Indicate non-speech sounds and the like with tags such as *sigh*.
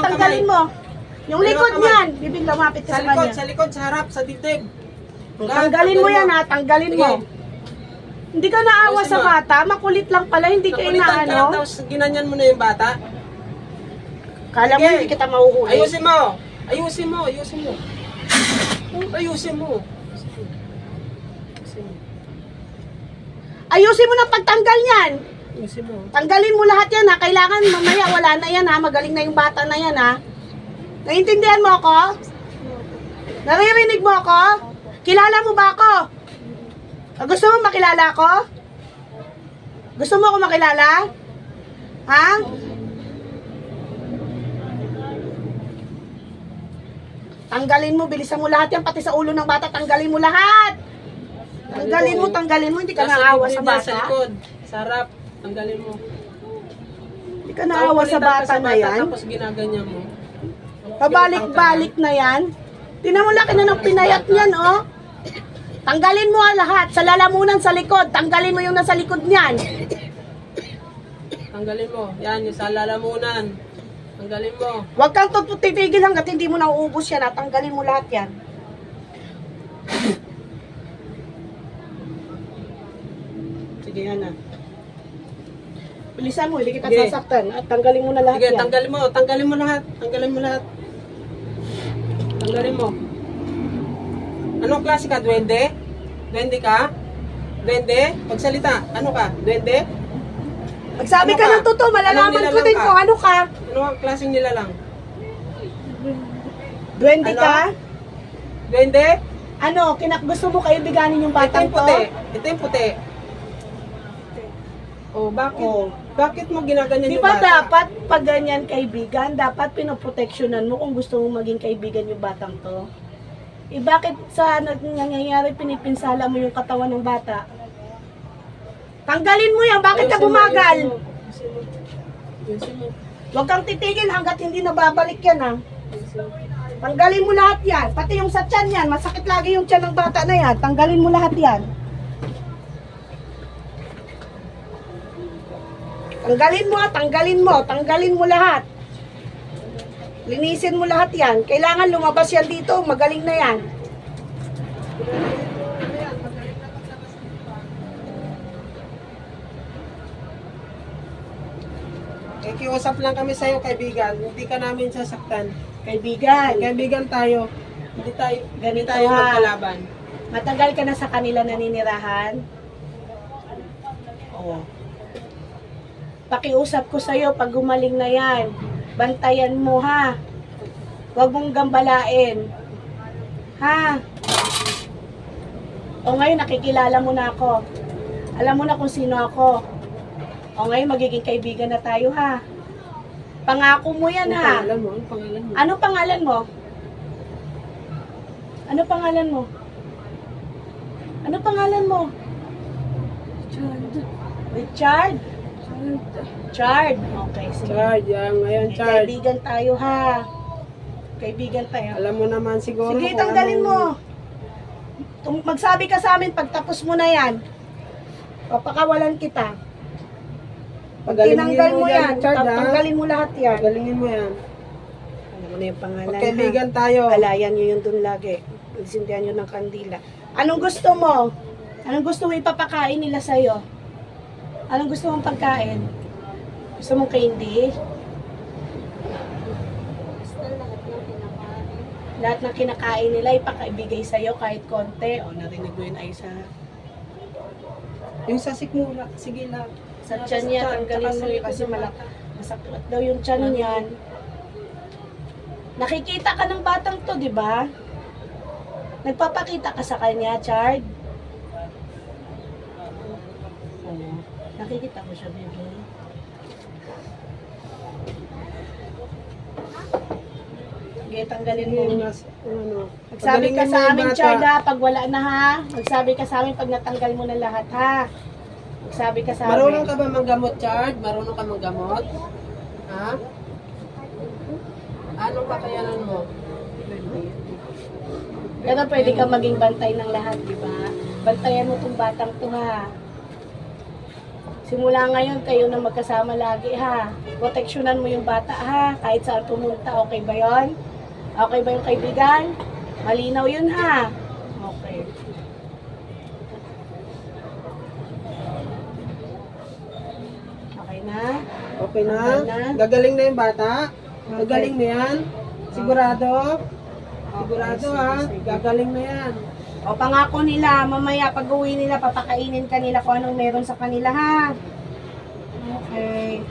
Dalawang tanggalin kamay. mo. Yung Dalawang likod kamay. niyan, bibig lumapit ka Sa sa likod, kanya. sa likod, sa harap, sa dibdib. Lahat, Tanggalin mo yan ha, tanggalin mo. Hindi ka naawa Ayusin sa mo. bata, makulit lang pala, hindi ka Nakulitan ka lang, inaano. tapos ginanyan mo na yung bata. Kala mo Sige. hindi kita mo. Ayusin mo, ayusin mo. Ayusin mo. Ayusin mo. Ayusin mo na pagtanggal niyan. Tanggalin mo lahat yan ha. Kailangan mamaya wala na yan ha. Magaling na yung bata na yan ha. Naiintindihan mo ako? Naririnig mo ako? Kilala mo ba ako? Ah, Gusto mo makilala ako? Gusto mo ako makilala? Ha? Tanggalin mo, bilisan mo lahat yan, pati sa ulo ng bata, tanggalin mo lahat. Tanggalin mo, tanggalin mo, hindi ka naawa sa niya, Sa bata. likod, sa harap. Tanggalin mo. Hindi ka naawa sa bata na yan. Tapos ginaganyan mo. Pabalik-balik na yan. Tinan mo laki na ng pinayat niyan, oh. Tanggalin mo ang lahat. Sa lalamunan sa likod. Tanggalin mo yung nasa likod niyan. Tanggalin mo. Yan, yung sa lalamunan. Tanggalin mo. Huwag kang titigil hanggat hindi mo nauubos yan. Ha? Tanggalin mo lahat yan. *coughs* Sige, yan na. Bilisan mo, hindi kita Sige. sasaktan. At tanggalin mo na lahat Sige, yan. tanggalin mo. Tanggalin mo lahat. Tanggalin mo lahat. Tanggalin mo. Anong klase ka? Duwende? Duwende ka? Duwende? Pagsalita. Ano ka? Duwende? Magsabi Ano ka ka? ng totoo, malalaman Anong ko nilalang din ka? kung ano ka. Ano ang klaseng nila lang? Duwende Ano? ka? Duwende? Ano, kinak gusto mo kaibiganin yung Ito batang yung to? puti. Ito yung puti. Oh, bakit? Oh. Bakit mo ginaganyan Di yung ba bata? dapat pag ganyan kaibigan, dapat pinoproteksyonan mo kung gusto mong maging kaibigan yung batang to? Eh bakit sa nag- nangyayari pinipinsala mo yung katawan ng bata? Tanggalin mo yan, bakit ka Ayusin mo, bumagal? ayusin mo, ayusin mo. Ayusin mo. Huwag kang titigil hanggat hindi nababalik yan ha. Ayusin mo. Tanggalin mo lahat yan, pati yung sa tiyan yan, masakit lagi yung tiyan ng bata na yan. Tanggalin mo lahat yan. Tanggalin mo, tanggalin mo, tanggalin mo lahat. Linisin mo lahat yan. Kailangan lumabas yan dito, magaling na yan. Nakikiusap lang kami sa'yo, kaibigan. Hindi ka namin sasaktan. Kaibigan, Kaibigan tayo. Hindi tayo, Ganito tayo ha. magkalaban. matagal ka na sa kanila naninirahan. Oo. Pakiusap ko sa'yo pag gumaling na yan. Bantayan mo ha. Huwag mong gambalain. Ha? O ngayon nakikilala mo na ako. Alam mo na kung sino ako. O ngayon magiging kaibigan na tayo ha. Pangako mo yan Ano ha. pangalan mo? Ano pangalan mo? Ano pangalan mo? Ano pangalan mo? Ano pangalan mo? Chard. Richard? Chard. Okay, sige. Chard, yan. Ngayon, Okay, Chard. Kaibigan tayo ha. Kaibigan tayo. Alam mo naman siguro Sige, tanggalin mo. Tum- Magsabi ka sa amin pag tapos mo na yan. Papakawalan kita. Pag tinanggal mo yan, Chard, tang- ha? tanggalin mo lahat yan. Pagalingin mo yan. Alam mo na yung pangalan ha. Magkaibigan tayo. Alayan nyo yun dun lagi. Sindihan nyo ng kandila. Anong gusto mo? Anong gusto mo ipapakain nila sa'yo? Anong gusto mong pagkain? Gusto mong candy? Lahat ng kinakain nila ipakaibigay sa'yo kahit konti. O, narinig mo yun ay sa, Yung sa sikmula, sige lang. sa tiyan niya. Tanggalin mo yun kasi malak masakit daw yung tiyan niyan. Nakikita ka ng batang to, di ba? Nagpapakita ka sa kanya, Chard? Oo. Nakikita ko siya, baby. Sige, tanggalin mo. Yung nas, ano, Magsabi ka sa amin, bata. Chard, ha? Pag wala na, ha? Magsabi ka sa amin pag natanggal mo na lahat, ha? Magsabi ka sa amin. Marunong ka ba manggamot, Chard? Marunong ka manggamot? Ha? Anong kakayanan mo? Pero pwede ka maging bantay ng lahat, di ba? Bantayan mo tong batang to, ha? Simula ngayon, kayo na magkasama lagi ha. Proteksyonan mo yung bata ha. Kahit saan pumunta, okay ba yon? Okay ba yung kaibigan? Malinaw yun ha. Okay. Okay na? Okay na? Okay na. Gagaling na yung bata? Gagaling na yan? Sigurado? Sigurado ha? Gagaling na yan. O pangako nila, mamaya pag uwi nila, papakainin ka nila kung anong meron sa kanila ha. Okay.